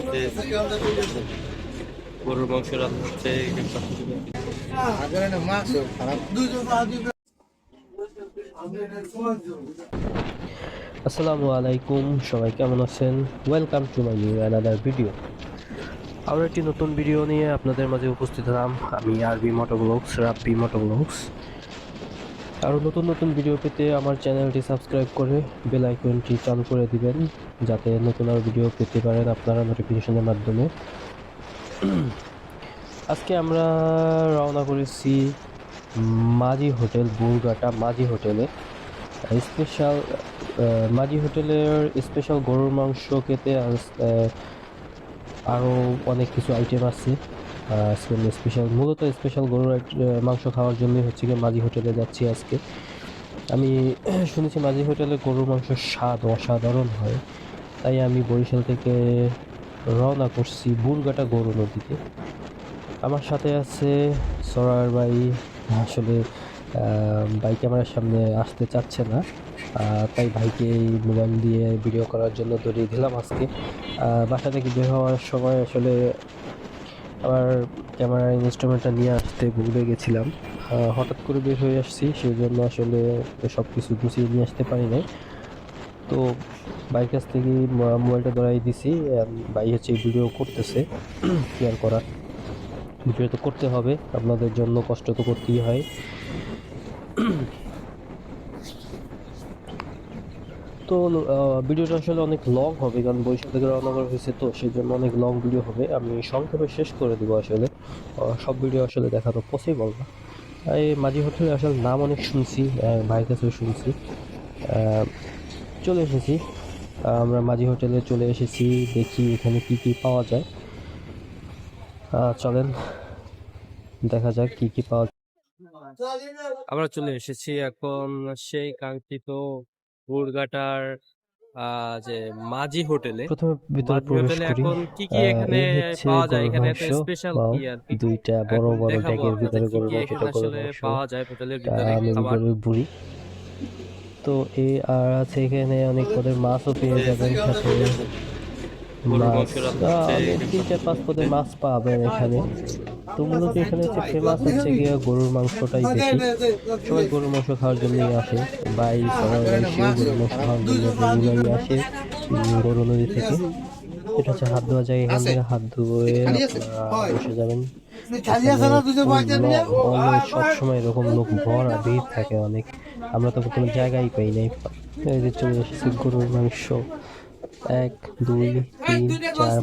হচ্ছে গরুর মাংস রান্না হচ্ছে আসসালামু আলাইকুম, সবাই কেমন আছেন? Welcome to my new another video আরও একটি নতুন ভিডিও নিয়ে আপনাদের মাঝে উপস্থিত হলাম। আমি আরবি মোটো ব্লগস রাব্বি মোটো ব্লগস আরও নতুন নতুন ভিডিও পেতে আমার চ্যানেলটি সাবস্ক্রাইব করে বেল আইকনটি চালু করে দিবেন, যাতে নতুন আরও ভিডিও পেতে পারেন আপনারা নোটিফিকেশনের মাধ্যমে। আজকে আমরা রওনা করেছি মাঝি হোটেল বুরগাটা মাঝি হোটেলে। স্পেশাল মাঝি হোটেলের স্পেশাল গরুর মাংস খেতে আরও অনেক কিছু আইটেম আছে। স্পেশাল মূলত স্পেশাল গরুর মাংস খাওয়ার জন্যই হচ্ছে কি মাঝি হোটেলে যাচ্ছি আজকে। আমি শুনেছি মাঝি হোটেলে গরুর মাংসের স্বাদ অসাধারণ হয়। তাই আমি বরিশাল থেকে রওনা করছি বুরগাটা গরু নদীতে। আমার সাথে আছে সরার ভাই, আসলে বাইক ক্যামেরার সামনে আসতে চাচ্ছে না। তাই ভাইকে এই মোবাইল দিয়ে ভিডিও করার জন্য ধরিয়ে দিলাম আজকে। বাসা থেকে বের হওয়ার সময় আসলে আমার ক্যামেরার ইনস্ট্রুমেন্টটা নিয়ে আসতে ভুলে গেছিলাম। হঠাৎ করে বের হয়ে আসছি সেই জন্য আসলে সব কিছু গুছিয়ে নিয়ে আসতে পারি নাই। তো বাইক কাছ থেকে মোবাইলটা ধরাই দিছি বাই হচ্ছে ভিডিও করতেছে, কি আর করার? ভিডিও তো করতে হবে, আপনাদের জন্য কষ্ট তো করতেই হয়। তো ভিডিওটা আসলে অনেক লং হবে, কারণ বৈশাখ থেকে রওনা করা হয়েছে, তো সেই জন্য অনেক লং ভিডিও হবে। আমি সংক্ষেপে শেষ করে দেবো আসলে। সব ভিডিও আসলে দেখা তো পসিবল না। এই মাঝি হোটেলে আসলে নাম অনেক শুনছি ভাইয়ের কাছেও শুনছি। চলে এসেছি। আমরা মাঝি হোটেলে চলে এসেছি, দেখি এখানে কি কি পাওয়া যায়। চলেন, দেখা যাক কি কি পাওয়া আমরা চলে এসেছি এখন সেই কাঙ্ক্ষিত বুরগাটার যে মাঝি হোটেলে প্রথমে ভিতরে প্রবেশ করি কি কি এখানে পাওয়া যায়? এখানে মাংস, কি আর? দুইটা বড় বড় ট্যাগের ভিতরে গরুর মাংসটা গরুর মাংস পাওয়া যায় হোটেলের ভিতরে খাবার বুড়ি তো এ আর আছে এখানে অনেক পদের মাছও পেয়ে যাবেন সাথে তিন চার পাঁচ পদের মাছ পাবেন এখানে। তো মূলত এখানে হচ্ছে ফেমাস হচ্ছে গিয়ে গরুর মাংসটাই বেশি। সবাই গরুর মাংস খাওয়ার জন্যই আসে। বাই সবাই গরুর মাংস খাওয়ার জন্য রেগুলারই আসে। গরু নদী থেকে। এটা হচ্ছে হাত ধোয়া জায়গা। এখান থেকে হাত ধুয়ে বসে যাবেন। সব সময় এরকম লোক ভরা ভিড় থাকে অনেক। আমরা তো কোনো জায়গায় পাই নাই। এই যে চলে এসেছি গরুর মাংস। এক দুই তিন চার